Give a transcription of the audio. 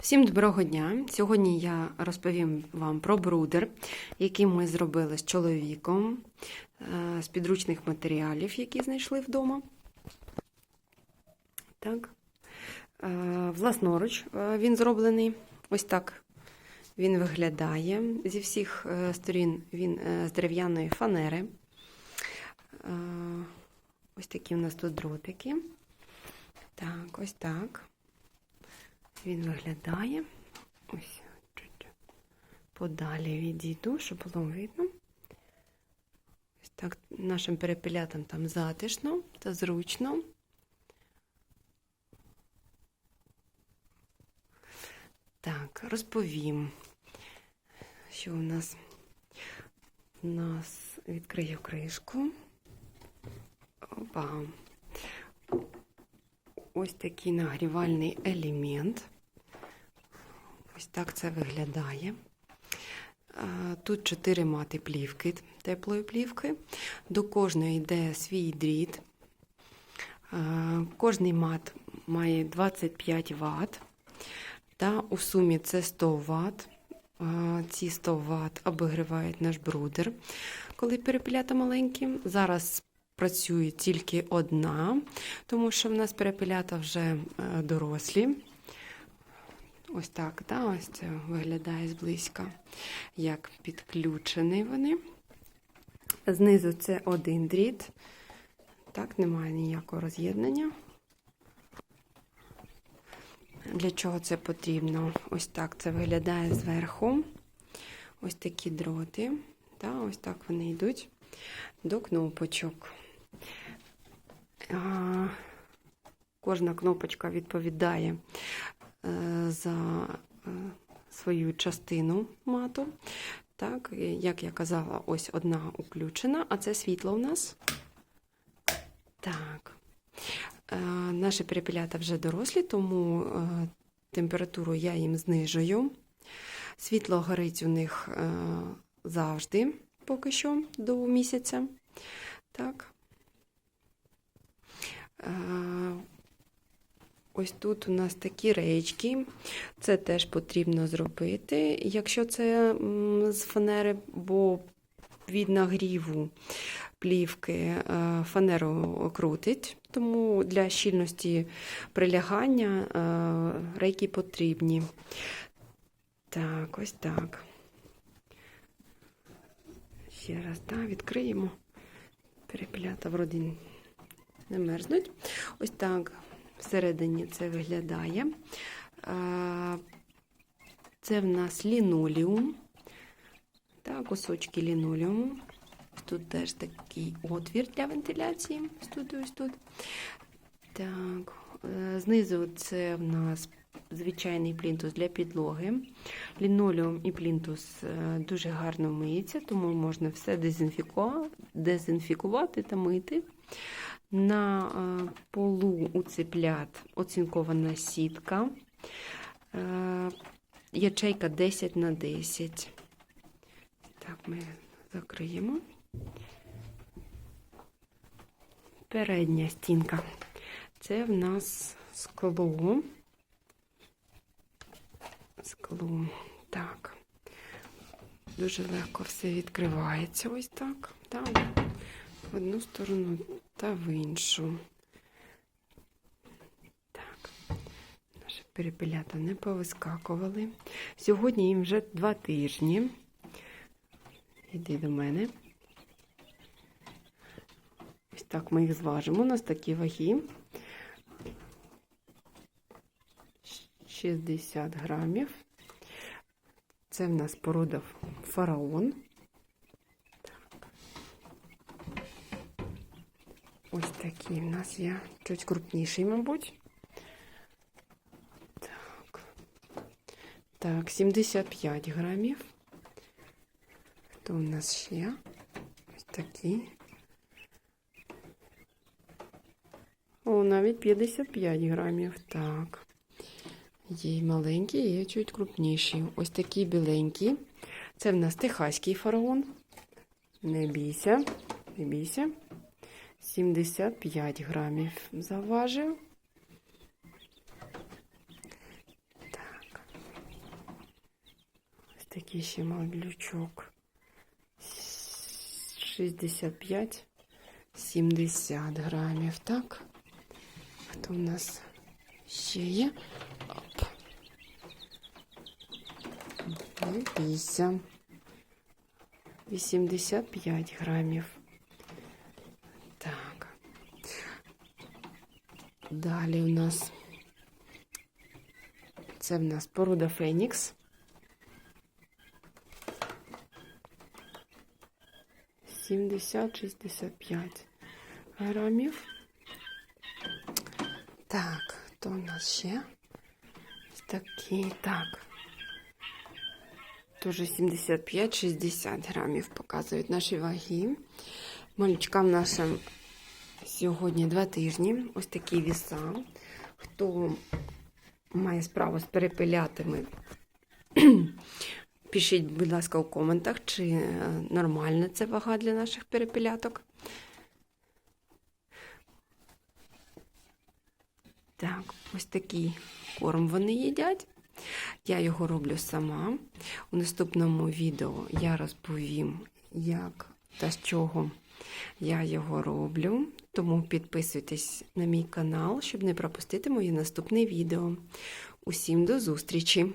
Всім доброго дня! Сьогодні я розповім вам про брудер, який ми зробили з чоловіком е, з підручних матеріалів, які знайшли вдома. Так. Е, Власноруч е, він зроблений. Ось так він виглядає. Зі всіх сторін він з дерев'яної фанери. Ось такі у нас тут дротики. Так, ось так. Він виглядає. Ось чуть подалі відійду, щоб було видно. Ось так нашим перепелятам там затишно та зручно. Так, розповім, що у нас у нас відкрию кришку. Опа. Ось такий нагрівальний елемент. Ось так це виглядає. Тут чотири мати плівки теплої плівки. До кожної йде свій дріт. Кожний мат має 25 Вт. Та у сумі це 100 Вт. Ці 100 Вт обігрівають наш брудер, коли перепілята маленькі. Зараз працює тільки одна, тому що в нас перепілята вже дорослі. Ось так, да, ось це виглядає зблизька, як підключені вони. Знизу це один дріт. Так, немає ніякого роз'єднання. Для чого це потрібно? Ось так це виглядає зверху. Ось такі дроти. Да, ось так вони йдуть до кнопочок. Кожна кнопочка відповідає за е, свою частину мату. Так, як я казала, ось одна включена, а це світло у нас. Так. Е, наші перепілята вже дорослі, тому е, температуру я їм знижую. Світло горить у них е, завжди, поки що, до місяця. Так. Ось тут у нас такі речки. Це теж потрібно зробити, якщо це з фанери, бо від нагріву плівки фанеру крутить, тому для щільності прилягання рейки потрібні. Так, ось так. Ще раз, так, відкриємо. Перепілята вроді не мерзнуть. Ось так всередині це виглядає. Це в нас лінолеум. Так, кусочки лінолеуму. Тут теж такий отвір для вентиляції. Ось тут ось тут. Так, знизу це в нас звичайний плінтус для підлоги. Лінолеум і плінтус дуже гарно миється, тому можна все дезінфікувати та мити. На полу у циплят оцінкована сітка. Ячейка 10 на 10. Так, ми закриємо. Передня стінка. Це в нас скло. Скло. Так. Дуже легко все відкривається ось так. Так. В одну сторону та в іншу. Так. Наші перепелята не повискакували. Сьогодні їм вже два тижні. Іди до мене. Ось так ми їх зважимо. У нас такі ваги. 60 грамів. Це в нас порода фараон. Ось такий в нас є чуть крупніший, мабуть. Так. Так, 75 грамів. Хто у нас ще? Ось такий. О, навіть 55 грамів. Так. Є маленькі, є чуть крупніші. Ось такі біленькі. Це в нас техаський фараон. Не бійся, не бійся. 75 грамів заважив. Так. такий ще мадлючок. 65 70 грамів, так? Хто у нас ще є? Оп. Дивіться. 85 грамів. Так. Далі у нас це в нас порода Фенікс. 70-65 грамів. Так, то у нас ще ось такий, так. Тоже 75-60 грамів показують наші ваги. Малючкам нашим сьогодні два тижні. Ось такі віса. Хто має справу з перепелятами, пишіть, будь ласка, у коментах, чи е, нормальна це вага для наших перепеляток. Так, ось такий корм вони їдять. Я його роблю сама. У наступному відео я розповім, як та з чого я його роблю. Тому підписуйтесь на мій канал, щоб не пропустити моє наступне відео. Усім до зустрічі!